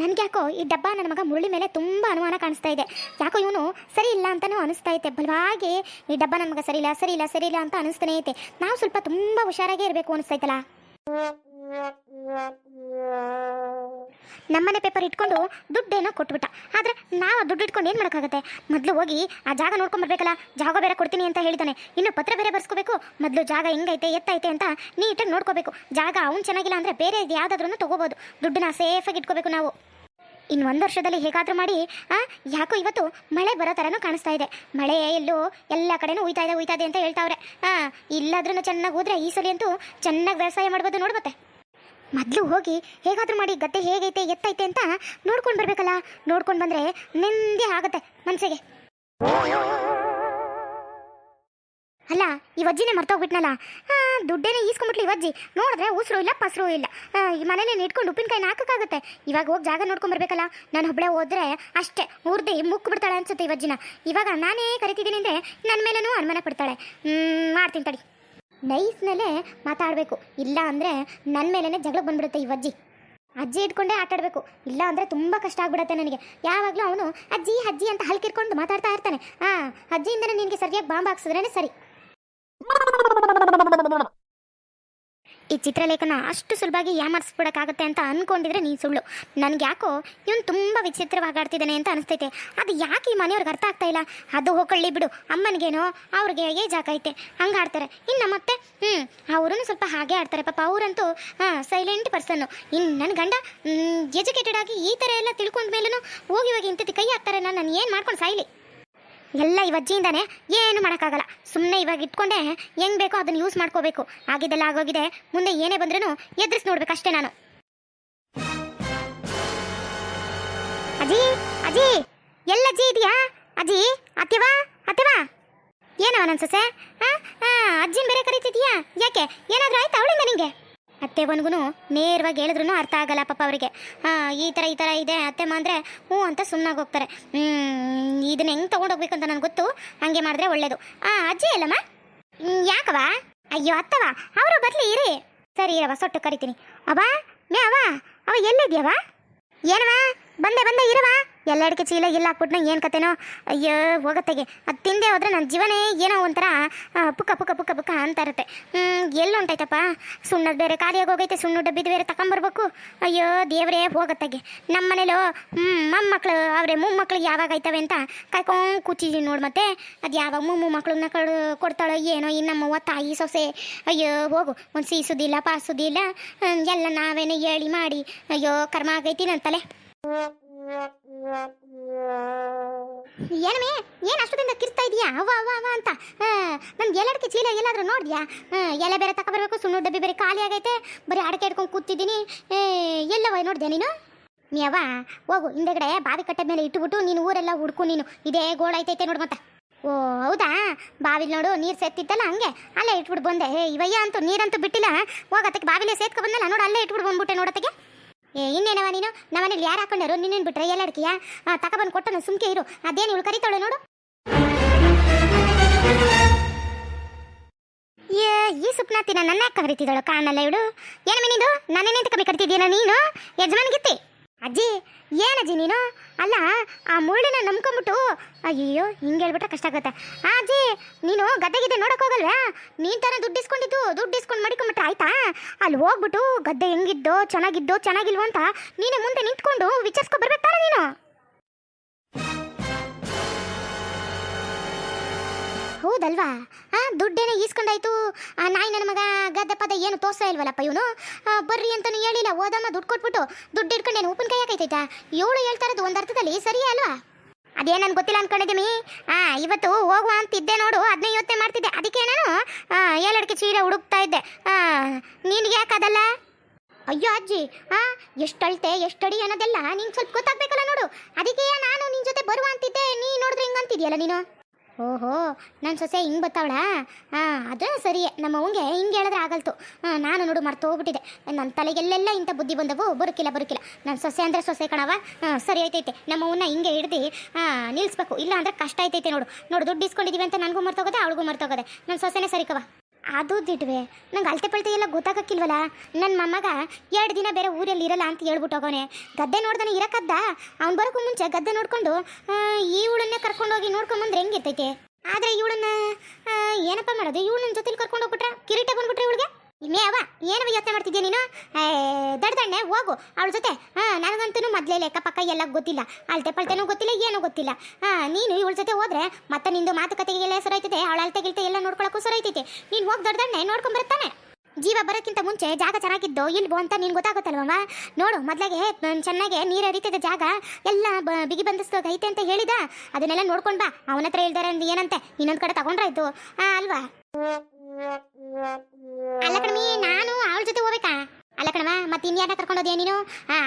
ನನ್ಗೆ ಯಾಕೋ ಈ ಡಬ್ಬ ನನ್ನ ಮಗ ಮುರಳಿ ಮೇಲೆ ತುಂಬ ಅನುಮಾನ ಕಾಣಿಸ್ತಾ ಇದೆ. ಯಾಕೋ ಇವನು ಸರಿ ಇಲ್ಲ ಅಂತಲೂ ಅನಿಸ್ತಾ ಐತೆ. ಬಲವಾಗಿ ಈ ಡಬ್ಬ ನನ್ನ ಮಗ ಸರಿ ಇಲ್ಲ ಸರಿ ಇಲ್ಲ ಸರಿ ಇಲ್ಲ ಅಂತ ಅನಿಸ್ತಾನೆ ಐತೆ. ನಾವು ಸ್ವಲ್ಪ ತುಂಬ ಹುಷಾರಾಗೇ ಇರಬೇಕು ಅನಿಸ್ತೈತಲ್ಲ ನಮ್ಮನೆ ಪೇಪರ್ ಇಟ್ಕೊಂಡು ದುಡ್ಡೇನೋ ಕೊಟ್ಬಿಟ್ಟ. ಆದ್ರೆ ನಾವು ದುಡ್ಡು ಇಟ್ಕೊಂಡು ಏನು ಮಾಡೋಕ್ಕಾಗತ್ತೆ? ಮೊದಲು ಹೋಗಿ ಆ ಜಾಗ ನೋಡ್ಕೊಂಬರ್ಬೇಕಲ್ಲ ಜಾಗ ಬೇರೆ ಕೊಡ್ತೀನಿ ಅಂತ ಹೇಳ್ತಾನೆ. ಇನ್ನು ಪತ್ರ ಬೇರೆ ಬರ್ಸ್ಕೋಬೇಕು. ಮೊದಲು ಜಾಗ ಹೆಂಗೈತೆ, ಎತ್ತೈತೆ ಅಂತ ನೀಟಾಗಿ ನೋಡ್ಕೋಬೇಕು. ಜಾಗ ಅವ್ನು ಚೆನ್ನಾಗಿಲ್ಲ ಅಂದರೆ ಬೇರೆ ಯಾವುದಾದ್ರೂ ತಗೋಬಹುದು ದುಡ್ಡನ್ನ ಸೇಫಾಗಿ ಇಟ್ಕೋಬೇಕು ನಾವು. ಇನ್ನು ಒಂದು ವರ್ಷದಲ್ಲಿ ಹೇಗಾದರೂ ಮಾಡಿ ಯಾಕೋ ಇವತ್ತು ಮಳೆ ಬರೋ ಥರನೂ ಕಾಣಿಸ್ತಾ ಇದೆ. ಮಳೆ, ಎಲ್ಲೋ, ಎಲ್ಲ ಕಡೆನೂ ಉಯ್ತಾ ಇದೆ ಉಯ್ತಾ ಇದೆ ಅಂತ ಹೇಳ್ತಾವ್ರೆ. ಹಾಂ ಇಲ್ಲಾದ್ರೂ ಚೆನ್ನಾಗಿ ಹೋದ್ರೆ ಈ ಸಲ ಅಂತೂ ಚೆನ್ನಾಗಿ ವ್ಯವಸಾಯ ಮಾಡ್ಬೋದು ನೋಡ್ಬತ್ತೆ ಮೊದಲು ಹೋಗಿ ಹೇಗಾದರೂ ಮಾಡಿ, ಗದ್ದೆ ಹೇಗೈತೆ, ಎತ್ತೈತೆ ಅಂತ ನೋಡ್ಕೊಂಡು ಬರಬೇಕಲ್ಲ. ನೋಡ್ಕೊಂಡು ಬಂದರೆ ನೆಮ್ಮದಿ ಆಗುತ್ತೆ ಮನಸ್ಸಿಗೆ ಅಲ್ಲ, ಈ ವಜ್ಜಿನೇ ಮರ್ತೋಗ್ಬಿಟ್ನಲ್ಲ? ದುಡ್ಡೇನೆ ಈಸ್ಕೊಂಡ್ಬಿಟ್ಲಿ ಈ ವಜ್ಜಿ. ನೋಡಿದ್ರೆ ಉಸಿರು ಇಲ್ಲ, ಪಸರು ಇಲ್ಲ. ಈ ಮನೇಲಿ ಇಟ್ಕೊಂಡು ಉಪ್ಪಿನಕಾಯಿ ಹಾಕೋಕ್ಕಾಗುತ್ತೆ. ಇವಾಗ ಹೋಗಿ ಜಾಗ ನೋಡ್ಕೊಂಡ್ ಬರ್ಬೇಕಲ್ಲ? ನಾನು ಒಬ್ಬಳೆ ಹೋದ್ರೆ ಅಷ್ಟೇ, ಮುರ್ದಿ ಮುಕ್ಕು ಬಿಡ್ತಾಳೆ ಅನ್ಸುತ್ತೆ ಈ ವಜ್ಜಿನ. ಇವಾಗ ನಾನೇ ಕರಿತಿದ್ದೀನಿ ಅಂದರೆ ನನ್ನ ಮೇಲೂ ಅನುಮಾನ ಪಡ್ತಾಳೆ. ಮಾಡ್ತೀನಿ ತಡಿ. ನೈಸ್ನಲ್ಲೇ ಮಾತಾಡಬೇಕು. ಇಲ್ಲ ಅಂದರೆ ನನ್ನ ಮೇಲೇ ಜಗಳ ಬಂದ್ಬಿಡುತ್ತೆ ಈ ಅಜ್ಜಿ ಅಜ್ಜಿ ಇಟ್ಕೊಂಡೇ ಆಟಾಡಬೇಕು. ಇಲ್ಲ ಅಂದರೆ ತುಂಬ ಕಷ್ಟ ಆಗ್ಬಿಡುತ್ತೆ ನನಗೆ. ಯಾವಾಗಲೂ ಅವನು ಅಜ್ಜಿ ಅಜ್ಜಿ ಅಂತ ಹಲ್ಕಿರ್ಕೊಂಡು ಮಾತಾಡ್ತಾ ಇರ್ತಾನೆ. ಹಾಂ ಅಜ್ಜಿಯಿಂದನೇ ನಿನಗೆ ಸರಿಯಾಗಿ ಬಾಂಬ್ ಹಾಕ್ಸಿದ್ರೇ ಸರಿ. ಈ ಚಿತ್ರಲೇಖನ ಅಷ್ಟು ಸುಲಭವಾಗಿ ಯಾಮಾರಿಸ್ಬಿಡಕ್ಕಾಗತ್ತೆ ಅಂತ ಅನ್ಕೊಂಡಿದ್ರೆ ನೀನು ಸುಳ್ಳು. ನನಗೆ ಯಾಕೋ ಇವನು ತುಂಬ ವಿಚಿತ್ರವಾಗಿ ಆಡ್ತಿದ್ದಾನೆ ಅಂತ ಅನಿಸ್ತೈತೆ. ಅದು ಯಾಕೆ ಈ ಮನೆಯವ್ರಿಗೆ ಅರ್ಥ ಆಗ್ತಾ ಇಲ್ಲ? ಅದು ಹೋಗಳ್ಳಿ ಬಿಡು. ಅಮ್ಮನಿಗೇನೋ ಅವ್ರಿಗೆ ಏಜ್ ಹಾಕೈತೆ ಹಂಗೆ ಆಡ್ತಾರೆ. ಇನ್ನು ಮತ್ತೆ ಹ್ಞೂ ಅವರೂ ಸ್ವಲ್ಪ ಹಾಗೆ ಆಡ್ತಾರೆ. ಪಾಪ ಅವರಂತೂ ಸೈಲೆಂಟ್ ಪರ್ಸನ್ನು ಇನ್ನು ನನ್ನ ಗಂಡ ಎಜುಕೇಟೆಡ್ ಆಗಿ ಈ ಥರ ಎಲ್ಲ ತಿಳ್ಕೊಂಡ ಮೇಲೂ ಹೋಗಿ ಹೋಗಿ ಇಂಥದ್ದು ಕೈ ಹಾಕ್ತಾರೆ ನಾನು ಏನು ಮಾಡ್ಕೊಂಡು ಸಾಯ್ಲಿ? ಎಲ್ಲ ಇವಜ್ಜಿಯಿಂದಾನೆ ಏನು ಮಾಡೋಕ್ಕಾಗಲ್ಲ. ಸುಮ್ಮನೆ ಇವಾಗ ಇಟ್ಕೊಂಡೆ ಹೆಂಗ್ ಬೇಕೋ ಅದನ್ನು ಯೂಸ್ ಮಾಡ್ಕೋಬೇಕು. ಆಗಿದ್ದೆಲ್ಲ ಆಗೋಗಿದೆ. ಮುಂದೆ ಏನೇ ಬಂದ್ರೂ ಎದುರಿಸಿ ನೋಡ್ಬೇಕು ಅಷ್ಟೇ ನಾನು. ಅಜ್ಜಿ ಅಜ್ಜಿ ಎಲ್ಲ ಅಜ್ಜಿ ಇದೆಯಾ? ಅಜ್ಜಿ ಅತ್ತೆವಾ ಅತ್ತೆವಾ? ಏನವ ನನ್ನ ಸೊಸೆ ಹಾಂ ಹಾಂ ಅಜ್ಜಿನ ಬೇರೆ ಕರೀತಿದ್ಯಾ ಯಾಕೆ? ಏನಾದರೂ ಆಯ್ತಾ ಅವಳಿಂದ ನಿಂಗೆ? ಅತ್ತೆವನ್ಗೂ ನೇರವಾಗಿ ಹೇಳಿದ್ರು ಅರ್ಥ ಆಗಲ್ಲ ಪಾಪ ಅವರಿಗೆ. ಹಾಂ, ಈ ಥರ ಈ ಥರ ಇದೆ. ಅತ್ತೆಮ್ಮ ಅಂದರೆ ಹ್ಞೂ ಅಂತ ಸುಮ್ಮನಾಗಿ ಹೋಗ್ತಾರೆ. ಇದನ್ನ ಹೆಂಗೆ ತೊಗೊಂಡೋಗ್ಬೇಕು ಅಂತ ನನಗೆ ಗೊತ್ತು. ಹಾಗೆ ಮಾಡಿದ್ರೆ ಒಳ್ಳೇದು. ಆ, ಅಜ್ಜಿ ಅಲ್ಲಮ್ಮ ಯಾಕವ ಅಯ್ಯೋ ಅತ್ತವ ಅವರು ಬರಲಿ ಇರಿ. ಸರಿ ಇರವ ಸೊಟ್ಟು ಕರಿತೀನಿ. ಅವ ಮೇ ಅವ ಅವ ಎಲ್ಲಿದ್ಯವ ಏನವ ಬಂದೆ ಬಂದೆ ಇರವ ಎಲ್ಲ ಅಡಿಕೆ ಚೀಲ ಇಲ್ಲ ಹಾಕ್ಬಿಟ್ನ ಏನು ಕತೆನೋ? ಅಯ್ಯೋ, ಹೋಗತ್ತೆಗೆ. ಅದು ತಿಂದೆ ಹೋದ್ರೆ ನನ್ನ ಜೀವನೇ ಏನೋ ಒಂಥರ ಪುಕ್ಕ ಪುಕ್ಕ ಪುಕ್ಕ ಪುಕ್ಕ ಅಂತ ಇರುತ್ತೆ. ಎಲ್ಲಿ ಹೊಂಟೈತಪ್ಪ ಸುಣ್ಣದ ಬೇರೆ ಖಾಲಿಯಾಗಿ ಹೋಗೈತೆ ಸುಣ್ಣ ಡಬ್ಬಿದ ಬೇರೆ ತಗೊಂಬರ್ಬೇಕು ಅಯ್ಯೋ, ದೇವರೇ, ಹೋಗತ್ತಾಗೆ. ನಮ್ಮ ಮನೇಲೋ ಮೊಮ್ಮಕ್ಕಳು ಅವರೇ ಅವ್ರೆ, ಮೊಮ್ಮಕ್ಳು ಯಾವಾಗ ಆಯ್ತವೆ ಅಂತ ಕಾಯ್ಕೊಂಡು ಕೂತಿದ್ದೀನಿ ನೋಡಿ ಮತ್ತೆ. ಅದು ಯಾವಾಗ ಮೊಮ್ಮ ಮಕ್ಳನ್ನ ಕಳು, ಕೊಡ್ತಾಳೋ ಏನೋ ಇನ್ನು ನಮ್ಮವ್ವ ತಾಯಿ ಸೊಸೆ. ಅಯ್ಯೋ, ಹೋಗು. ಒಂದು ಸೀಸುದಿಲ್ಲ, ಪಾಸುದಿಲ್ಲ. ಎಲ್ಲ ನಾವೇನೇ ಹೇಳಿ ಮಾಡಿ. ಅಯ್ಯೋ, ಕರ್ಮ ಆಗೈತಿ ನನ್ನ ತಲೆ. ಏನಮೇ ಏನು ಅಷ್ಟೊತ್ತಿಂದ ಕಿರ್ತಾ ಇದೀಯಾ? ಅವ ಅವ ಅವ ಅಂತ. ನಮ್ಗೆ ಎಲ್ಲಡಕ್ಕೆ ಚೀಲ ಎಲ್ಲಾದ್ರೂ ನೋಡಿದ್ಯಾ? ಎಲೆ ಬೇರೆ ತಗೊಬರ್ಬೇಕು ಸುಣ್ಣು ಡಬ್ಬಿ ಬೇರೆ ಖಾಲಿ ಆಗೈತೆ. ಬರೀ ಅಡಕೆ ಇಟ್ಕೊಂಡು ಕೂತಿದ್ದೀನಿ. ಎಲ್ಲವ ನೋಡಿದೆ ನೀನು? ನೀವ ಹೋಗು, ಹಿಂದೆಗಡೆ ಬಾವಿ ಕಟ್ಟೆ ಮೇಲೆ ಇಟ್ಟುಬಿಟ್ಟು ನೀನು ಊರೆಲ್ಲ ಹುಡ್ಕು ನೀನು. ಇದೇ ಗೋಳ ಐತೈತೆ ನೋಡು ಮತ್ತೆ. ಓ, ಹೌದಾ? ಬಾವಿಲಿ ನೋಡು, ನೀರು ಸೇರ್ತಿತ್ತಲ್ಲ ಹಂಗೆ? ಅಲ್ಲೇ ಇಟ್ಬಿಟ್ಟು ಬಂದೆ. ಏ ಇವಯ್ಯ ಅಂತೂ ನೀರಂತೂ ಬಿಟ್ಟಿಲ್ಲ ಹೋಗತ್ತಕ್ಕೆ ಬಾವಿಲೇ ಸೇತ್ಕೊ ಬಂದಲ್ಲ ನೋಡು, ಅಲ್ಲೇ ಇಟ್ಬಿಟ್ಟು ಬಂದ್ಬಿಟ್ಟೆ ನೋಡತ್ತಗೆ ಏ ಇನ್ನೇನವ ನೀನು? ನಮ್ಮನೇಲಿ ಯಾರು ಹಾಕೊಂಡಾರು? ನಿನ್ನೇನು ಬಿಟ್ರೆ ಎಲ್ಲ ಅಡ್ಕೆಯ ತಗೊಬಂದು ಕೊಟ್ಟನು, ಸುಮ್ಕೆ ಇರು. ಅದೇನು ಇವಳು ಕರಿತಾಳೆ ನೋಡು. ಏ, ಈ ತಿನ್ನ ನನ್ನ ಯಾಕೆ ಕರಿತಿದ್ದಾಳು ಕಾಣಲ್ಲ ಇವಳು? ಏನು ನೀನು ನನ್ನೇನೆಂತ ಕಮ್ಮಿ ಕರಿತಿದ್ದೀನ ನೀನು? ಯಜಮಾನ್ಗಿತ್ತಿ ಅಜ್ಜಿ ಏನಜ್ಜಿ ನೀನು? ಅಲ್ಲ, ಆ ಮುಳ್ಳಿನ ನಂಬ್ಕೊಂಬಿಟ್ಟು ಅಯ್ಯೋ ಹಿಂಗೆ ಹೇಳ್ಬಿಟ್ರೆ ಕಷ್ಟ ಆಗುತ್ತೆ. ಆ ಅಜ್ಜಿ, ನೀನು ಗದ್ದೆಗಿದೆ ನೋಡಕ್ ಹೋಗಲ್ವಾ? ನೀನ್ ತಾನೇ ದುಡ್ಡು ಇಸ್ಕೊಂಡಿದ್ದು, ದುಡ್ಡು ಇಸ್ಕೊಂಡು ಮಡಿಕೊಂಬಿಟ್ರೆ ಆಯ್ತಾ? ಅಲ್ಲಿ ಹೋಗ್ಬಿಟ್ಟು ಗದ್ದೆ ಹೆಂಗಿದ್ದೋ, ಚೆನ್ನಾಗಿದ್ದೋ, ಚೆನ್ನಾಗಿಲ್ವೋ ಅಂತ ನೀನೇ ಮುಂದೆ ನಿಂತ್ಕೊಂಡು ವಿಚಾರಿಸ್ಕೊ ಬರ್ಬೇಕು ನೀನು? ಹೌದಲ್ವಾ? ಆ, ದುಡ್ಡೇನೆ ಈಸ್ಕೊಂಡಾಯ್ತು. ಆ, ನಾಯಿ ನನ್ನ ಮಗ ಗದ್ದೆ ಪದ ಏನು ತೋರ್ಸಾ ಇಲ್ವಲ್ಲಪ್ಪ ಇವನು? ಬರ್ರಿ ಅಂತಾನು ಹೇಳಿಲ್ಲ. ಓದಮ್ಮ ದುಡ್ಡು ಕೊಟ್ಬಿಟ್ಟು ದುಡ್ಡು ಇಟ್ಕೊಂಡೇನು ಉಪ್ಪಿನಕಾಯಿ ಹಾಕೈತೈತಾ? ಏಳು ಹೇಳ್ತಾ ಇರೋದು ಒಂದು ಅರ್ಥದಲ್ಲಿ ಸರಿಯೇ ಅಲ್ವಾ? ಅದೇ ನನ್ಗೆ ಗೊತ್ತಿಲ್ಲ ಅನ್ಕೊಂಡಿದ್ದೀನಿ ಆ, ಇವತ್ತು ಹೋಗುವ ಅಂತಿದ್ದೆ ನೋಡು. ಅದನ್ನೇ ಯೋಚನೆ ಮಾಡ್ತಿದ್ದೆ. ಅದಕ್ಕೆ ನಾನು ಏಳಡಿಕೆ ಚೀಲ ಹುಡುಕ್ತಾ ಇದ್ದೆ. ನಿನ್ಗೆ ಯಾಕೆ ಅದಲ್ಲ? ಅಯ್ಯೋ ಅಜ್ಜಿ, ಆ ಎಷ್ಟು ಎಷ್ಟಡಿ ಅನ್ನೋದೆಲ್ಲ ನಿಂಗೆ ಸ್ವಲ್ಪ ಗೊತ್ತಾಗ್ಬೇಕಲ್ಲ ನೋಡು. ಅದಕ್ಕೆ ನಾನು ನಿನ್ನ ಜೊತೆ ಬರುವ ಅಂತಿದ್ದೆ. ನೀ ನೋಡಿದ್ರೆ ಹಿಂಗೆ ಅಂತಿದ್ಯಲ್ಲ ನೀನು? ಓಹೋ ನನ್ನ ಸೊಸೆ ಹಿಂಗೆ ಬತ್ತಾವಳ? ಹಾಂ ಅದು ಸರಿಯೇ ನಮ್ಮ ಅವಂಗೆ ಹಿಂಗೆ ಹೇಳಿದ್ರೆ ಆಗಲ್ತು. ನಾನು ನೋಡು ಮರ್ತು ಹೋಗ್ಬಿಟ್ಟಿದೆ. ನನ್ನ ತಲೆಗೆಲ್ಲೆಲ್ಲ ಇಂಥ ಬುದ್ಧಿ ಬಂದವು. ಬರುಕಿಲ್ಲ ಬರುಕಿಲ್ಲ. ನನ್ನ ಸೊಸೆ ಅಂದರೆ ಸೊಸೆ ಕಣವ ಹಾಂ ಸರಿ ಆಯ್ತೈತೆ. ನಮ್ಮ ಅವನ್ನ ಹಿಂಗೆ ಹಿಡ್ದು ನಿಲ್ಲಿಸ್ಬೇಕು ಇಲ್ಲ ಅಂದ್ರೆ ಕಷ್ಟ ಆಯ್ತೈತೆ ನೋಡು. ನೋಡು, ದುಡ್ಡು ಇಸ್ಕೊಂಡಿದ್ದೀವಿ ಅಂತ ನನಗೂ ಮರ್ತೋಗೋದೆ ಅವಳಿಗೂ ಮರ್ತೋಗೋದೆ ನನ್ನ ಸೊಸೆನೇ ಸರಿ ಕವ ಅದು ದಿಡ್ವೆ ನಂಗೆ ಅಳತೆ ಪಳತೆ ಎಲ್ಲ ಗೊತ್ತಾಗಕ್ಕಿಲ್ವಲ್ಲ ನನ್ನ ಮೊಮ್ಮಗ ಎರಡು ದಿನ ಬೇರೆ ಊರಲ್ಲಿ ಇರಲ್ಲ ಅಂತ ಹೇಳ್ಬಿಟ್ಟು ಹೋಗೋನೆ ಗದ್ದೆ ನೋಡ್ದಾನೆ ಇರಕ್ಕದ್ದ ಅವ್ನು ಬರೋಕ್ಕೂ ಮುಂಚೆ ಗದ್ದೆ ನೋಡ್ಕೊಂಡು ಈ ಹುಳನ್ನೇ ಕರ್ಕೊಂಡೋಗಿ ನೋಡ್ಕೊಂಬಂದ್ರೆ ಹೆಂಗಿರ್ತೈತೆ? ಆದರೆ ಇವಳನ್ನ ಏನಪ್ಪ ಮಾಡೋದು? ಇವಳನ್ನ ಜೊತೆಲಿ ಕರ್ಕೊಂಡು ಹೋಗ್ಬಿಟ್ರೆ ಕಿರೀಟ ಬಂದ್ಬಿಟ್ರೆ ಇವಳಿಗೆ? ಇನ್ನೇ ಅವ, ಏನವ ಯೋಚನೆ ಮಾಡ್ತಿದ್ಯಾ ನೀನು? ದಡ್ದಣ್ಣೆ, ಹೋಗು. ಅವಳ ಜೊತೆ, ಹಾ, ನನಗಂತೂ ಮೊದಲೇ ಲೆಕ್ಕ ಪಕ್ಕ ಎಲ್ಲ ಗೊತ್ತಿಲ್ಲ. ಅಳತೆ ಪಳ್ತೆನೂ ಗೊತ್ತಿಲ್ಲ, ಏನೂ ಗೊತ್ತಿಲ್ಲ. ಹಾ, ನೀನು ಇವಳ ಜೊತೆ ಹೋದ್ರೆ ಮತ್ತೆ ನಿಂದು ಮಾತುಕತೆಗೆಲ್ಲ ಹೆಸರಾಯ್ತದೆ ಅವಳ ಅಳತೆ ಗಿಳತೆ ಎಲ್ಲ ನೋಡ್ಕೊಳಕ್ಕೂ ಸರೈತೈತೆ ನೀನು ಹೋಗಿ ನೋಡ್ಕೊಂಡ್ ಬರ್ತಾನೆ. ಜೀವ ಬರೋಕ್ಕಿಂತ ಮುಂಚೆ ಜಾಗ ಚೆನ್ನಾಗಿದ್ದು ಇಲ್ವೋ ಅಂತ ನೀನು ಗೊತ್ತಾಗುತ್ತಲ್ವ ನೋಡು, ಮೊದಲಾಗೆ ಚೆನ್ನಾಗಿ ನೀರು ಹರಿತದ ಜಾಗ ಎಲ್ಲ ಬಿಗಿ ಬಂದಿಸ್ತೈತೆ ಅಂತ ಹೇಳಿದ. ಅದನ್ನೆಲ್ಲ ನೋಡ್ಕೊಂಡ್ ಬಾ. ಅವನ ಹತ್ರ ಹೇಳ್ದಾರೆ ಏನಂತೆ? ಇನ್ನೊಂದ್ ಕಡೆ ತಗೊಂಡ್ರಾಯ್ತು ಅಲ್ವಾ? ಅಲ್ಲ ಕಣಮಿ ನಾನು ಅವಳ ಜೊತೆ ಹೋಗ್ಬೇಕಾ? ಅಲ್ಲ ಕಣವ ಮತ್ತೆ ಇನ್ಯಾರ ಕರ್ಕೊಂಡೋದ್ಯಾ ನೀನು?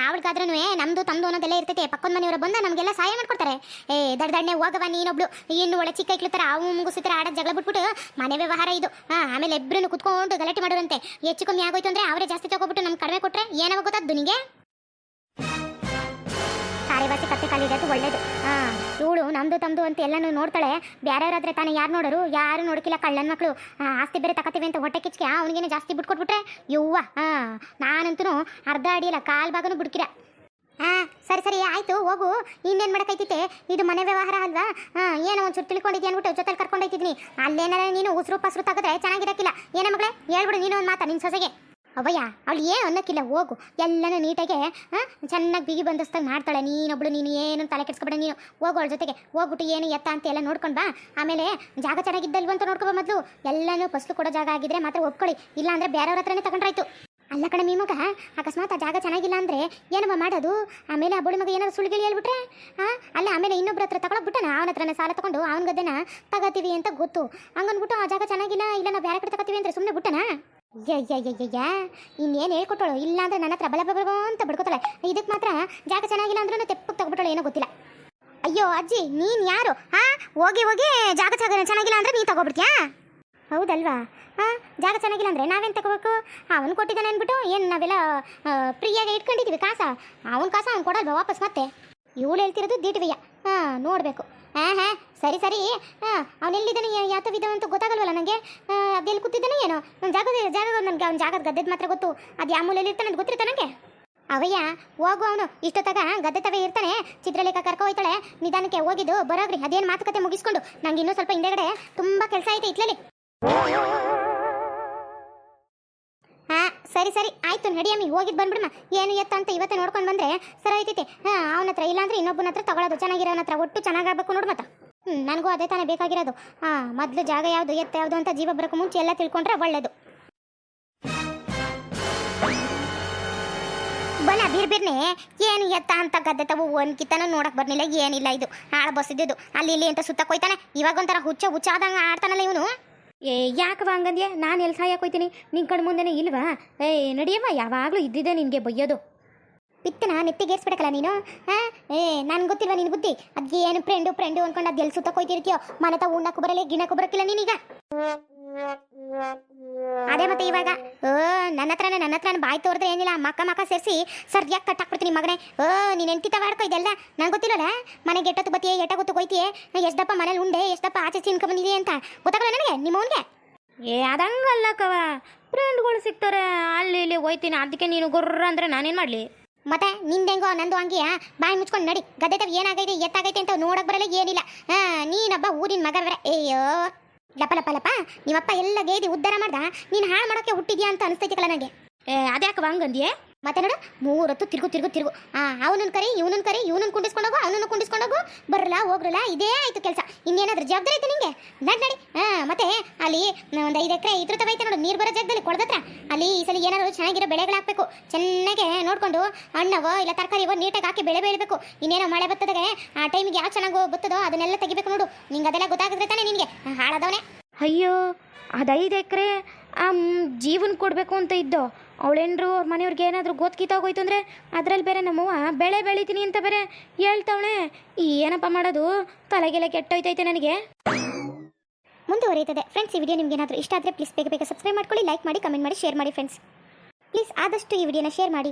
ಅವಳಿಗಾದ್ರೂ ನಮ್ದು ತಂದು ಅನ್ನೋದೆಲ್ಲ ಇರ್ತೈತೆ. ಪಕ್ಕದ ಮನೆಯವರು ಬಂದ ನಮಗೆಲ್ಲ ಸಹಾಯ ಮಾಡ್ಕೊಡ್ತಾರೆ. ಏ ದಡ್ ದಡ್ನೆ ಹೋಗವ ನೀನೊಬ್ಳು. ಇನ್ನು ಒಳ್ಳೆ ಚಿಕ್ಕ ಇಕ್ಲತ್ತರ ಅವು ಮುಗಿಸ್ತಾರ ಆಡ ಜಗಳ ಬಿಟ್ಬಿಟ್ಟು ಮನೆ ವ್ಯವಹಾರ ಇದು. ಆಮೇಲೆ ಇಬ್ಬರನ್ನು ಕುತ್ಕೊಂಡು ಗಲಾಟೆ ಮಾಡೋರಂತೆ. ಹೆಚ್ಚು ಕಮ್ಮಿ ಆಗೋಯ್ತು ಅಂದ್ರೆ ಅವರೇ ಜಾಸ್ತಿ ತಗೋಬಿಟ್ಟು ನಮ್ಗೆ ಕಡಿಮೆ ಕೊಟ್ರೆ ಏನಾಗ ಗೊತ್ತಾದ್ದು ನಿನಗೆ ಕಾರ್ಯವಾಸಿ ಕತ್ತೆ ಕಾಲಿಡೋದು ಒಳ್ಳೇದು. ಹಾಂ ಇವಳು ನಮ್ಮದು ತಮ್ದು ಅಂತ ಎಲ್ಲಾನು ನೋಡ್ತಾಳೆ. ಬೇರೆಯವರಾದ್ರೆ ತಾನೇ ಯಾರು ನೋಡೋರು? ಯಾರು ನೋಡಕಿಲ್ಲ ಕಳ್ಳನ ಮಕ್ಕಳು ಆಸ್ತಿ ಬೇರೆ ತಕತೀವಿ ಅಂತ ಹೊಟ್ಟೆ ಕಿಚ್ಕೆ. ಅವನಿಗೇನೆ ಜಾಸ್ತಿ ಬಿಟ್ಕೊಟ್ಬಿಟ್ರೆ ಯವ್ವ ಹಾಂ ನಾನಂತೂ ಅರ್ಧ ಅಡಿಯಲ್ಲ ಕಾಲ್ ಭಾಗನೂ ಬಿಡ್ಕಿರ ಹಾಂ ಸರಿ ಸರಿ, ಆಯ್ತು, ಹೋಗು. ಇನ್ನೇನು ಮಾಡಕೈತಿತೆ ಇದು ಮನೆ ವ್ಯವಹಾರ ಅಲ್ವಾ? ಹಾಂ ಏನೋ ಒಂಚೂರು ತಿಳ್ಕೊಂಡಿದ್ದೀನಿ ಅನ್ಬಿಟ್ಟು ಜೊತೆಲಿ ಕರ್ಕೊಂಡೋಯ್ತಿದ್ದೀನಿ ಅಲ್ಲೇನಾರ ನೀನು ಉಸಿರು, ಪಸರು ತೆಗೆದ್ರೆ ಚೆನ್ನಾಗಿರಕ್ಕಿಲ್ಲ ಏನ ಮಗಳೇ, ಹೇಳ್ಬಿಡು ನೀನು ಒಂದು ಮಾತಾ ನಿನ್ನ ಸೊಸೆಗೆ. ಅವಯ್ಯ ಅವಳು ಏನು ಅನ್ನೋಕ್ಕಿಲ್ಲ, ಹೋಗು. ಎಲ್ಲನೂ ನೀಟಾಗೆ ಚೆನ್ನಾಗಿ ಬಿಗಿ ಬಂದಸ್ತಾಗಿ ಮಾಡ್ತಾಳೆ. ನೀನೊಬ್ಳು, ನೀನು ಏನು ತಲೆ ಕೆಡ್ಸ್ಕೊಬೇಡ, ನೀನು ಹೋಗು ಅವಳ ಜೊತೆಗೆ. ಹೋಗ್ಬಿಟ್ಟು ಏನು ಎತ್ತ ಅಂತ ಎಲ್ಲ ನೋಡ್ಕೊಂಡು ಬಾ. ಆಮೇಲೆ ಜಾಗ ಚೆನ್ನಾಗಿದ್ದಲ್ವ ಅಂತ ನೋಡ್ಕೊಬ ಮೊದಲು. ಎಲ್ಲನೂ ಫಸ್ಲು ಕೊಡೋ ಜಾಗ ಆಗಿದ್ರೆ ಮಾತ್ರ ಒಪ್ಕೊಳ್ಳಿ. ಇಲ್ಲ ಅಂದರೆ ಬೇರೆಯವ್ರ ಹತ್ರನೇ ತಗೊಂಡ್ರಾಯ್ತು. ಅಲ್ಲ ಕಡೆ ಮಗ ಅಕಸ್ಮಾತ್ ಆ ಜಾಗ ಚೆನ್ನಾಗಿಲ್ಲ ಅಂದರೆ ಏನಮ್ಮ ಮಾಡೋದು? ಆಮೇಲೆ ಆ ಮಗ ಏನಾದ್ರು ಸುಳ್ಗಿಳಿ ಹೇಳ್ಬಿಟ್ರೆ? ಹಾಂ ಅಲ್ಲ, ಆಮೇಲೆ ಇನ್ನೊಬ್ಬರ ಹತ್ರ ತಗೊಳಕ್ಬಿಟ್ಟಣ ಅವನ ಹತ್ರನೇ ಸಾಲ ತಗೊಂಡು ಅವನ ಗದ್ದೆನ ತಗೋತೀವಿ ಅಂತ ಗೊತ್ತು. ಹಂಗನ್ಬಿಟ್ಟು ಆ ಜಾಗ ಚೆನ್ನಾಗಿಲ್ಲ, ಇಲ್ಲ ನಾವು ಬೇರೆ ಕಡೆ ತಗೋತೀವಿ ಅಂದರೆ ಸುಮ್ಮನೆ ಬಿಟ್ಟನ? ಯಯ್ಯಯ್ಯಯ್ಯ ಇನ್ನೇನು ಹೇಳ್ಕೊಟ್ಟಳು? ಇಲ್ಲ ಅಂದ್ರೆ ನನ್ನ ಹತ್ರ ಬಲ ಬಲ ಅಂತ ಬಿಡ್ಕೊತಾಳೆ. ಇದಕ್ಕೆ ಮಾತ್ರ ಜಾಗ ಚೆನ್ನಾಗಿಲ್ಲ ಅಂದ್ರೂ ತೆಪ್ಪಗೆ ತಗೊಬಿಟ್ಟಳು ಏನೋ ಗೊತ್ತಿಲ್ಲ. ಅಯ್ಯೋ ಅಜ್ಜಿ, ನೀನು ಯಾರು? ಹಾ? ಹೋಗಿ ಹೋಗಿ ಜಾಗ ಚೆನ್ನಾಗಿಲ್ಲ ಅಂದ್ರೆ ನೀನು ತಗೊಬಿಡ್ತೀಯಾ? ಹೌದಲ್ವಾ? ಹಾಂ, ಜಾಗ ಚೆನ್ನಾಗಿಲ್ಲ ಅಂದರೆ ನಾವೇನು ತಗೋಬೇಕು? ಅವನು ಕೊಟ್ಟಿದ್ದಾನೆ ಅಂದ್ಬಿಟ್ಟು ಏನು ನಾವೆಲ್ಲ ಫ್ರೀಯಾಗಿ ಇಟ್ಕೊಂಡಿದ್ದೀವಿ ಕಾಸ? ಅವನ ಕಾಸ ಅವ್ನು ಕೊಡಲ್ವಾ ವಾಪಸ್ ಮತ್ತೆ? ಇವಳು ಹೇಳ್ತಿರೋದು ದಿಟ್ವಿಯ. ಹಾಂ, ನೋಡಬೇಕು. ಹಾಂ ಹಾಂ. ಸರಿ ಸರಿ. ಹಾಂ ಅವನು ಎಲ್ಲಿದ್ದಾನೆ? ಯಾತವಿದ್ದಾನೆ ಅಂತ ಗೊತ್ತಾಗಲ್ವಲ್ಲ ನನಗೆ ಅದೆಲ್ಲಿ ಕೂತಿದ್ದಾನೆ ಏನೋ? ನನ್ನ ಜಾಗದ ಜಾಗ ನನಗೆ, ಅವ್ನ ಜಾಗದ ಗದ್ದೆದ ಮಾತ್ರ ಗೊತ್ತು. ಅದು ಯಾವ ಮೂಲೆಯಲ್ಲಿ ಇರ್ತಾನೆ ಅಂತ ಗೊತ್ತಿರ್ತಾನೆ ನನಗೆ ಅವಯ್ಯ, ಹೋಗು ಅವನು. ಇಷ್ಟೊತ್ತಾಗ ಗದ್ದೆ ತವೇ ಇರ್ತಾನೆ. ಚಿತ್ರಲೇಖ ಕರ್ಕೊ ಹೋಯ್ತಾಳೆ. ನಿಧಾನಕ್ಕೆ ಹೋಗಿದ್ದು, ಬರೋಗ್ರಿ. ಅದೇನು ಮಾತುಕತೆ ಮುಗಿಸ್ಕೊಂಡು. ನಂಗೆ ಇನ್ನೂ ಸ್ವಲ್ಪ ಹಿಂದೆಗಡೆ ತುಂಬ ಕೆಲಸ ಐತೆ ಇತ್ಲಲ್ಲಿ ಹಾ, ಸರಿ ಸರಿ. ಆಯ್ತು ನಡಿಯಮ್ಮಿ ಹೋಗಿದ್ದು ಬಂದ್ಬಿಡಮ್ಮ. ಏನು ಎತ್ತ ಅಂತ ಇವತ್ತೇ ನೋಡ್ಕೊಂಡು ಬಂದ್ರೆ ಸರಿ ಆಯ್ತೈತೆ ಹಾ ಅವನ ಹತ್ರ ಇಲ್ಲಾಂದ್ರೆ ಇನ್ನೊಬ್ಬನ ಹತ್ರ ತಗೊಳ್ಳೋದು ಚೆನ್ನಾಗಿರೋನ ಹತ್ರ ಒಟ್ಟು ಚೆನ್ನಾಗಾಗಬೇಕು ನೋಡು ಮತ್ತೆ ನನಗೂ ಅದೇ ತಾನೇ ಬೇಕಾಗಿರೋದು. ಹಾ ಮೊದಲು ಜಾಗ ಯಾವುದು, ಎತ್ತ ಯಾವುದು ಅಂತ ಜೀವ ಬರೋಕ್ಕೂ ಮುಂಚೆ ಎಲ್ಲ ತಿಳ್ಕೊಂಡ್ರೆ ಒಳ್ಳೇದು. ಬಲ ಬಿರ್ಬಿರ್ನೆ, ಏನು ಎತ್ತ ಅಂತ ಗದ್ದೆ ತವು ಒಂದ್ ಕಿತ್ತನೂ ನೋಡಕ್ ಬರ್ನಿಲ್ಲ ಏನಿಲ್ಲ ಇದು. ಹಾಳು ಬಸ್ ಅಲ್ಲಿ ಇಲ್ಲಿ ಅಂತ ಸುತ್ತ ಕೊಯ್ತಾನೆ. ಇವಾಗ ಒಂಥರ ಹುಚ್ಚ ಹುಚ್ಚ ಆದಂಗ ಆಡ್ತಾನಲ್ಲ ಇವನು. ಏ ಯಾಕವ ಹಂಗಂದ್ಯಾ? ನಾನು ಎಲ್ಲಿ ಹೋಯ್ತೀನಿ. ನಿನ್ ಕಣ್ ಮುಂದೆನೇ ಇಲ್ವಾ? ಏ ನಡಿಯಮ್ಮ ಯಾವಾಗಲೂ ಇದ್ದಿದ್ದೆ ನಿನಗೆ ಬೈಯೋದು ಪಿತ್ತನ ನೆತ್ತಿಗೇರ್ಸ್ಬಿಡಕಲ್ಲ ನೀನು? ಏ, ನಾನು ಗೊತ್ತಿಲ್ವ ನಿನ್ ಬುದ್ಧಿ? ಅದ್ಗೆ ಏನು ಫ್ರೆಂಡು ಫ್ರೆಂಡು ಅನ್ಕೊಂಡು ಅದ್ ಎಲ್ಲಿ ಸುತ್ತ ಕೊಯ್ತಿರ್ತೀಯೋ? ಮನೆ ತ ಉಣ್ಣಕ್ಕೂ ಬರಲ್ಲ ಗಿಣಕ್ಕೂ ಬರಕ್ಕಿಲ್ಲ ನೀನೀಗ? ಅದೇ ಮತ್ತೆ ಇವಾಗ. ಓ, ನನ್ನ ಹತ್ರನೇ, ನನ್ನ ಹತ್ರ ಬಾಯ್ ತೋರಿದ್ರೆ ಏನಿಲ್ಲ, ಮಕ್ಕ ಮಕ್ಕ ಸೇರಿಸಿ ಸರಿಯಾಗಿ ಕಟ್ಟಾಕ್ಬಿಡ್ತೀನಿ ಮಗನೇ. ಓ, ನೀನು ಎಂತಿತ ಮಾಡ್ಕೊ ಇದೆಲ್ಲ? ನಂಗೆ ಗೊತ್ತಿಲ್ಲಲ್ಲ? ಮನೆಗೆ ಎಟ್ಟೊತ್ತು ಬತ್ತಿಯೇ ಎಟ್ಟ ಗೊತ್ತು ಕೊಯ್ತೀಯ ಎಷ್ಟಪ್ಪ ಮನೇಲಿ ಉಂಡೆ, ಎಷ್ಟಪ್ಪ ಆಚೆ ತಿನ್ಕೊ ಬಂದಿದೆಯಾ ಅಂತ? ಗೊತ್ತಾಗಲ್ಲ ನನಗೆ ನಿಮ್ಮವನ್ಗೆ ಏ ಅದಂಗಲ್ಲ ಕವ ಫ್ರೆಂಡ್ಗಳು ಸಿಗ್ತಾರೆ, ಅಲ್ಲಿ ಇಲ್ಲಿ ಹೋಯ್ತೀನಿ ಅದಕ್ಕೆ ನೀನು ಗೊರ್ರ ಅಂದ್ರೆ ನಾನೇನು ಮಾಡಲಿ? ಮತ್ತೆ ನಿಂದೆಂಗೋ ನಂದು ಹಂಗೆಯಾ ಬಾಯಿ ಮುಚ್ಕೊಂಡು ನಡಿ. ಗದ್ದೆ ತವ್ ಏನಾಗೈತೆ, ಎತ್ತಾಗೈತೆ ಅಂತ ನೋಡಕ್ ಬರಲ್ಲ, ಏನಿಲ್ಲ. ನೀನೊಬ್ಬ ಊರಿನ ಮಗ ಬರ. ಅಯ್ಯೋ. ಲಪ ಲಪ ಲಪ. ನಿಮ್ಮಪ್ಪ ಎಲ್ಲ ಗೇದಿ ಉದ್ಧಾರ ಮಾಡ್ದ. ನೀನು ಹಾಳು ಮಾಡೋಕೆ ಹುಟ್ಟಿದ್ಯಾ ಅಂತ ಅನಿಸ್ತೈತಿಕಲ್ಲ ನನಗೆ ಏ ಅದ್ಯಾಕವ ಹಂಗಂದ್ಯೆ? ಮತ್ತೆ ನೋಡು ಮೂರೊತ್ತು ತಿರುಗು ತಿರುಗು ತಿರುಗು. ಅವನನ್ನ ಕರಿ, ಇವನನ್ನು ಕರಿ, ಇವನನ್ನು ಕುಂಡಿಸ್ಕೊಂಡೋಗು ಅವನನ್ನು ಕುಂಡಿಸ್ಕೊಂಡೋಗು ಬರಲ್ಲ ಹೋಗ್ರಲ್ಲ ಇದೇ ಆಯ್ತು ಕೆಲಸ. ಇನ್ನೇನಾದ್ರೂ ಜವಾಬ್ದಾರಿ ಐತೆ ನಿಂಗೆ? ನಡ್, ನಡಿ. ಹಾಂ ಮತ್ತೆ ಅಲ್ಲಿ ಒಂದು ಐದು ಎಕರೆ ಇದ್ರ ತವ ಐತೆ ನೋಡು, ನೀರು ಬರೋ ಜಾಗದಲ್ಲಿ ಕೊಡದತ್ರ ಅಲ್ಲಿ ಈ ಸಲ ಏನಾದ್ರು ಚೆನ್ನಾಗಿರೋ ಬೆಳೆಗಳು ಹಾಕಬೇಕು. ಚೆನ್ನಾಗೆ ನೋಡ್ಕೊಂಡು ಹಣ್ಣವೋ ಇಲ್ಲ ತರಕಾರಿವೋ ನೀಟಾಗಿ ಹಾಕಿ ಬೆಳೆ ಬೆಳಿಬೇಕು. ಇನ್ನೇನೋ ಮಳೆ ಬರ್ತದೆ ಆ ಟೈಮಿಗೆ ಯಾವ ಚೆನ್ನಾಗಿ ಬತ್ತದೋ ಅದನ್ನೆಲ್ಲ ತೆಗಿಬೇಕು ನೋಡು. ನಿಂಗೆ ಅದೆಲ್ಲ ಗೊತ್ತಾಗಿದ್ರೆ ತಾನೇ ನಿನಗೆ ಹಾಳಾದವನೇ. ಅಯ್ಯೋ, ಅದು ಐದು ಎಕರೆ ಜೀವನ ಕೊಡಬೇಕು ಅಂತ ಇದ್ದೋ, ಅವಳೇನ್ರು ಅವ್ರ ಮನೆಯವ್ರಿಗೆ ಏನಾದರೂ ಗೊತ್ಕಿತ್ತಾಗೋಯ್ತು ಅಂದರೆ ಅದರಲ್ಲಿ ಬೇರೆ ನಮ್ಮವ್ವ, ಬೆಳೆ ಬೆಳಿತೀನಿ ಅಂತ ಬೇರೆ ಹೇಳ್ತಾವಳೆ. ಏನಪ್ಪ ಮಾಡೋದು ತಲೆಗೆಲೆ ಕೆಟ್ಟೋಯ್ತೈತೆ ನನಗೆ. ಮುಂದುವರಿಯುತ್ತದೆ. ಫ್ರೆಂಡ್ಸ್ ಈ ವಿಡಿಯೋ ನಿಮ್ಗೆ ಏನಾದರೂ ಇಷ್ಟ ಆದರೆ ಪ್ಲೀಸ್ ಬೇಗ ಬೇಗ ಸಬ್ಸ್ಕ್ರೈಬ್ ಮಾಡ್ಕೊಳ್ಳಿ ಲೈಕ್ ಮಾಡಿ ಕಮೆಂಟ್ ಮಾಡಿ ಶೇರ್ ಮಾಡಿ ಫ್ರೆಂಡ್ಸ್ ಪ್ಲೀಸ್ ಆದಷ್ಟು ಈ ವಿಡಿಯೋನ ಶೇರ್ ಮಾಡಿ.